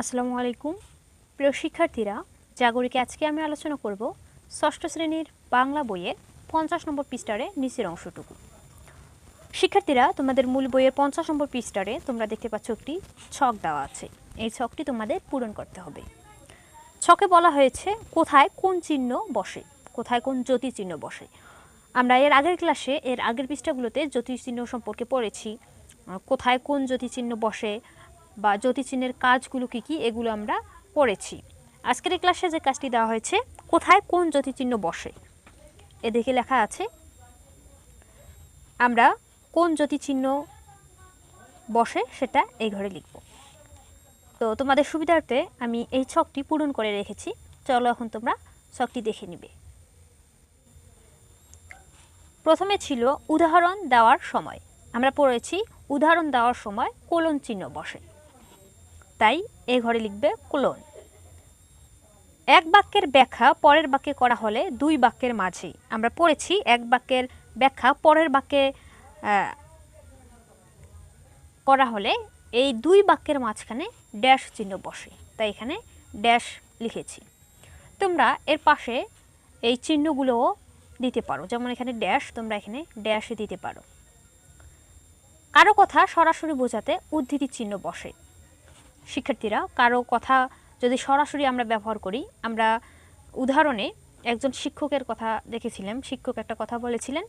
আসসালামু আলাইকুম। প্রিয় শিক্ষার্থীরা, জাগরিকে আজকে আমি আলোচনা করব ষষ্ঠ শ্রেণির বাংলা বইয়ের পঞ্চাশ নম্বর পৃষ্ঠারে নিচের অংশটুকু। শিক্ষার্থীরা, তোমাদের মূল বইয়ের পঞ্চাশ নম্বর পৃষ্ঠারে তোমরা দেখতে পাচ্ছ একটি ছক দেওয়া আছে। এই ছকটি তোমাদের পূরণ করতে হবে। ছকে বলা হয়েছে, কোথায় কোন চিহ্ন বসে? কোথায় কোন জ্যোতি চিহ্ন বসে? আমরা এর আগের ক্লাসে, এর আগের পৃষ্ঠাগুলোতে জ্যোতিষ চিহ্ন সম্পর্কে পড়েছি। কোথায় কোন জ্যোতি চিহ্ন বসে? বা জ্যোতি চিহ্নের কাজগুলো কী কী এগুলো আমরা পড়েছি। আজকের এই ক্লাসে যে কাজটি দেওয়া হয়েছে, কোথায় কোন জ্যোতি চিহ্ন বসে? এদিকে লেখা আছে, আমরা কোন জ্যোতি চিহ্ন বসে সেটা এই ঘরে লিখব। তো তোমাদের সুবিধার্থে আমি এই ছকটি পূরণ করে রেখেছি। চলো এখন তোমরা ছকটি দেখে নিবে। প্রথমে ছিল উদাহরণ দেওয়ার সময়। আমরা পড়েছি উদাহরণ দেওয়ার সময় কোলন চিহ্ন বসে। তাই এ ঘরে লিখবে কোলন। এক বাক্যের ব্যাখ্যা পরের বাক্যে করা হলে দুই বাক্যের মাঝে। আমরা পড়েছি এক বাক্যের ব্যাখ্যা পরের বাক্যে করা হলে এই দুই বাক্যের মাঝখানে ড্যাশ চিহ্ন বসে। তাই এখানে ড্যাশ লিখেছি। তোমরা এর পাশে এই চিহ্নগুলোও দিতে পারো। যেমন এখানে ড্যাশ, তোমরা এখানে ড্যাশ দিতে পারো। কারও কথা সরাসরি বোঝাতে উদ্ধৃতি চিহ্ন বসে। শিক্ষার্থীরা, কারও কথা যদি সরাসরি আমরা ব্যবহার করি, আমরা উদাহরণে একজন শিক্ষকের কথা দেখেছিলাম, শিক্ষক একটা কথা বলেছিলেন,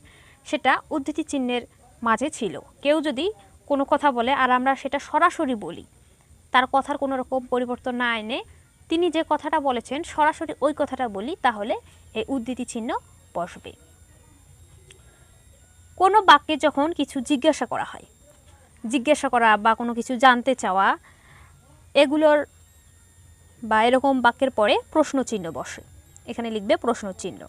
সেটা উদ্ধৃতি চিহ্নের মাঝে ছিল। কেউ যদি কোনো কথা বলে আর আমরা সেটা সরাসরি বলি, তার কথার কোনো রকম পরিবর্তন না এনে তিনি যে কথাটা বলেছেন, সরাসরি ওই কথাটা বলি, তাহলে এই উদ্ধৃতি চিহ্ন বসবে। কোনো বাক্যে যখন কিছু জিজ্ঞাসা করা হয়, জিজ্ঞাসা করা বা কোনো কিছু জানতে চাওয়া এগুলোর বা এরকম বাক্যের পরে প্রশ্ন চিহ্ন বসে। এখানে লিখবে প্রশ্ন চিহ্ন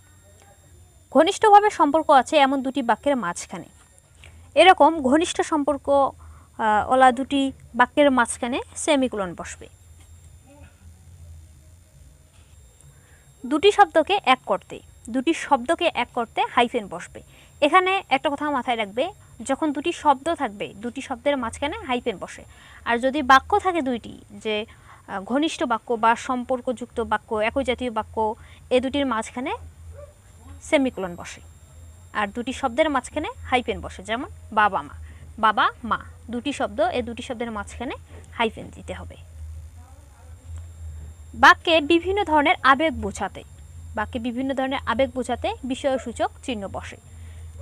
ঘনিষ্ঠভাবে সম্পর্ক আছে এমন দুটি বাক্যের মাঝখানে। এরকম ঘনিষ্ঠ সম্পর্ক ওলা দুটি বাক্যের মাঝখানে সেমিকুলন বসবে। দুটি শব্দকে এক করতে, দুটি শব্দকে এক করতে হাইফেন বসবে। এখানে একটা কথা মাথায় রাখবে যখন দুটি শব্দ থাকবে, দুটি শব্দের মাঝখানে হাইফেন বসে। আর যদি বাক্য থাকে দুইটি, যে ঘনিষ্ঠ বাক্য বা সম্পর্কযুক্ত বাক্য, একই জাতীয় বাক্য, এ দুটির মাঝখানে সেমিকোলন বসে। আর দুটি শব্দের মাঝখানে হাইফেন বসে, যেমন বাবা, মা। বাবা, মা, দুটি শব্দ, এ দুটি শব্দের মাঝখানে হাইফেন দিতে হবে। বাক্যে বিভিন্ন ধরনের আবেগ বোঝাতে, বাক্যে বিভিন্ন ধরনের আবেগ বোঝাতে বিষয়সূচক চিহ্ন বসে।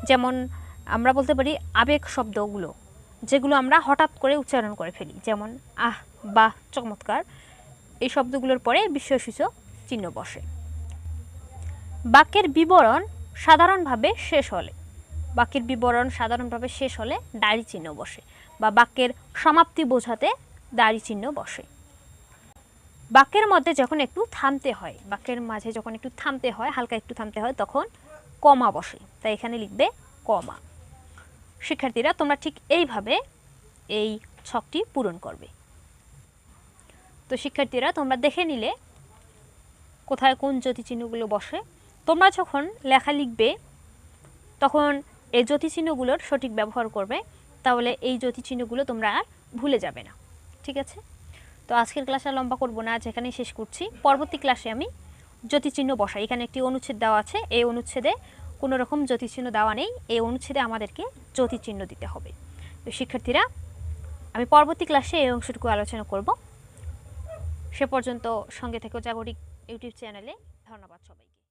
যেমন আমরা বলতে পারি আবেগ শব্দগুলো, যেগুলো আমরা হঠাৎ করে উচ্চারণ করে ফেলি। যেমন, আহ, বাহ, চমৎকার। এই শব্দগুলোর পরে বিষয়সূচক চিহ্ন বসে। বাক্যের বিবরণ সাধারণভাবে শেষ হলে, বাক্যের বিবরণ সাধারণভাবে শেষ হলে দাড়ি চিহ্ন বসে বা বাক্যের সমাপ্তি বোঝাতে দাড়ি চিহ্ন বসে। বাক্যের মধ্যে যখন একটু থামতে হয়, বাক্যের মাঝে যখন একটু থামতে হয়, হালকা একটু থামতে হয়, তখন কমা বসে। তাই এখানে লিখবে কমা। শিক্ষার্থীরা, তোমরা ঠিক এইভাবে এই ছকটি পূরণ করবে। তো শিক্ষার্থীরা, তোমরা দেখে নিলে কোথায় কোন চিহ্নগুলো বসে। তোমরা যখন লেখা লিখবে, তখন এই চিহ্নগুলোর সঠিক ব্যবহার করবে, তাহলে এই চিহ্নগুলো তোমরা আর ভুলে যাবে না। ঠিক আছে? তো আজকের ক্লাস আর লম্বা করব না, আজ এখানেই শেষ করছি। পরবর্তী ক্লাসে আমি জ্যোতিচিহ্ন বসাই। এখানে একটি অনুচ্ছেদ দেওয়া আছে। এই অনুচ্ছেদে কোনো রকম জ্যোতিচিহ্ন দেওয়া নেই। এই অনুচ্ছেদে আমাদেরকে জ্যোতিচিহ্ন দিতে হবে। তো শিক্ষার্থীরা, আমি পরবর্তী ক্লাসে এই অংশটুকু আলোচনা করব। সে পর্যন্ত সঙ্গে থেকে জাগরিক ইউটিউব চ্যানেলে ধন্যবাদ সবাইকে।